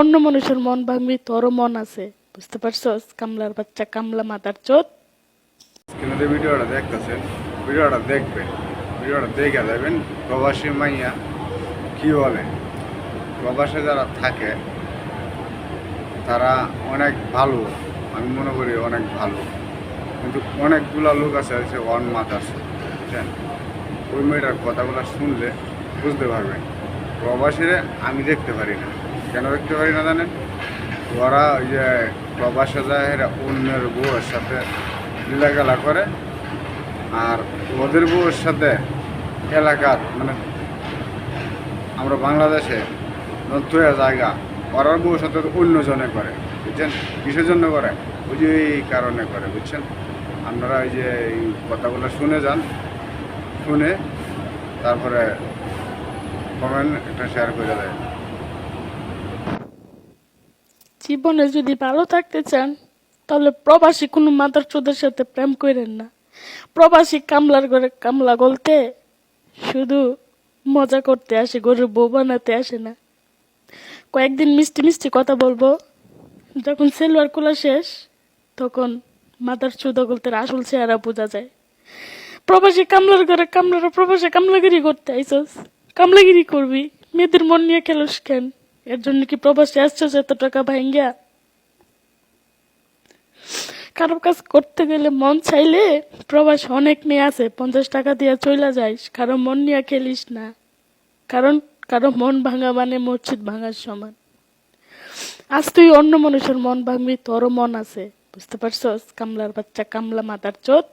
অন্য মানুষের মন ভাঙবি তোরও মন আছে, বুঝতে পারছস? কামলার বাচ্চা, কামলা মাতার চোদ। কিন্তু ভিডিওটা দেখতেছেন, ভিডিওটা দেখবেন, ভিডিওটা দেখে যাবেন, প্রবাসী মাইয়া কি বলে? প্রবাসে যারা থাকে, তারা অনেক ভালো, আমি মনে করি অনেক ভালো। কিন্তু অনেকগুলা লোক আছে হচ্ছে অন মাত বুঝছেন? ওই মেয়েটার কথাগুলো শুনলে বুঝতে পারবেন। প্রবাসীরে আমি দেখতে পারি না। কেন দেখতে পারি না জানেন? ওরা ওই যে প্রবাসে যায় এরা অন্যের বউয়ের সাথে লীলাগালা করে আর ওদের বউয়ের সাথে এলাকার মানে আমরা বাংলাদেশে নতুয়া জায়গা ওরার বউর সাথে অন্য জনে করে, বুঝছেন? কিসের জন্য করে? ওই যে এই কারণে করে, বুঝছেন? আপনারা ওই যে এই কথাগুলো শুনে যান, শুনে তারপরে কমেন্ট একটা শেয়ার করে দেয় জীবনে যদি ভালো থাকতে চান, তাহলে প্রবাসী কোনো মাদার চোদের সাথে প্রেম করেন না। প্রবাসী কামলার ঘরে কামলা গলতে শুধু মজা করতে আসে, গরুর বউ বানাতে আসে না। কয়েকদিন মিষ্টি মিষ্টি কথা বলব। যখন সেলুয়ার খোলা শেষ, তখন মাদার চোদা গলতে আসল চেহারা বোঝা যায়। প্রবাসী কামলার ঘরে কামলার প্রবাসী কামলাগিরি করতে আইসস। কামলাগিরি করবি, মেয়েদের মন নিয়ে খেলোস কেন? এর জন্য কি প্রবাসী আসছস এত টাকা ভাঙ্গিয়া কারও কাজ করতে গেলে মন চাইলে প্রবাস অনেক মেয়ে আছে, পঞ্চাশ টাকা দিয়ে চইলা যাইস, কারও মন নিয়ে খেলিস না। কারণ কারও মন ভাঙা মানে মসজিদ ভাঙার সমান। আজ তুই অন্য মানুষের মন ভাঙবি, তোরও মন আছে, বুঝতে পারছস? কামলার বাচ্চা কামলা মাতার চোদ।